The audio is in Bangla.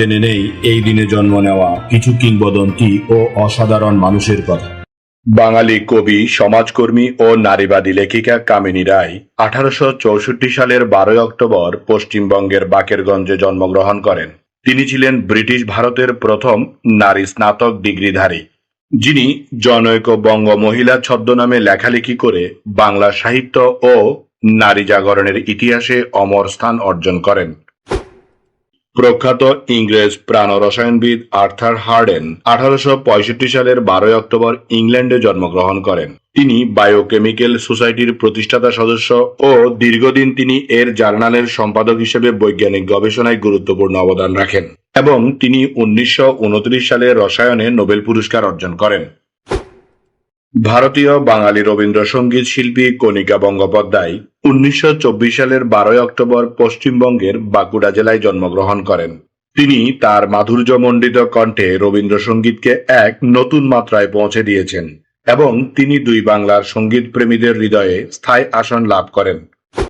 জেনে নেই, এই দিনে জন্ম নেওয়া কিছু কিংবদন্তি ও অসাধারণ মানুষের কথা। বাঙালি কবি, সমাজকর্মী ও নারীবাদী লেখিকা কামিনী রায় আঠারোশো চৌষট্টি সালের বারোই অক্টোবর পশ্চিমবঙ্গের বাকেরগঞ্জে জন্মগ্রহণ করেন। তিনি ছিলেন ব্রিটিশ ভারতের প্রথম নারী স্নাতক ডিগ্রিধারী, যিনি জনৈক বঙ্গ মহিলা ছদ্মনামে লেখালেখি করে বাংলা সাহিত্য ও নারী জাগরণের ইতিহাসে অমর স্থান অর্জন করেন। প্রখ্যাত ইংরেজ প্রাণ রসায়নবিদ আর্থার হার্ডেন আঠারোশো সালের বারোই অক্টোবর ইংল্যান্ডে জন্মগ্রহণ করেন। তিনি বায়োকেমিক্যাল সোসাইটির প্রতিষ্ঠাতা সদস্য ও দীর্ঘদিন তিনি এর জার্নালের সম্পাদক হিসেবে বৈজ্ঞানিক গবেষণায় গুরুত্বপূর্ণ অবদান রাখেন এবং তিনি উনিশশো উনত্রিশ সালে রসায়নে নোবেল পুরস্কার অর্জন করেন। ভারতীয় বাঙালি রবীন্দ্রসঙ্গীত শিল্পী কণিকা বন্দ্যোপাধ্যায় উনিশশো চব্বিশ সালের বারোই অক্টোবর পশ্চিমবঙ্গের বাঁকুড়া জেলায় জন্মগ্রহণ করেন। তিনি তার মাধুর্যমণ্ডিত কণ্ঠে রবীন্দ্রসঙ্গীতকে এক নতুন মাত্রায় পৌঁছে দিয়েছেন এবং তিনি দুই বাংলার সংগীত প্রেমীদের হৃদয়ে স্থায়ী আসন লাভ করেন।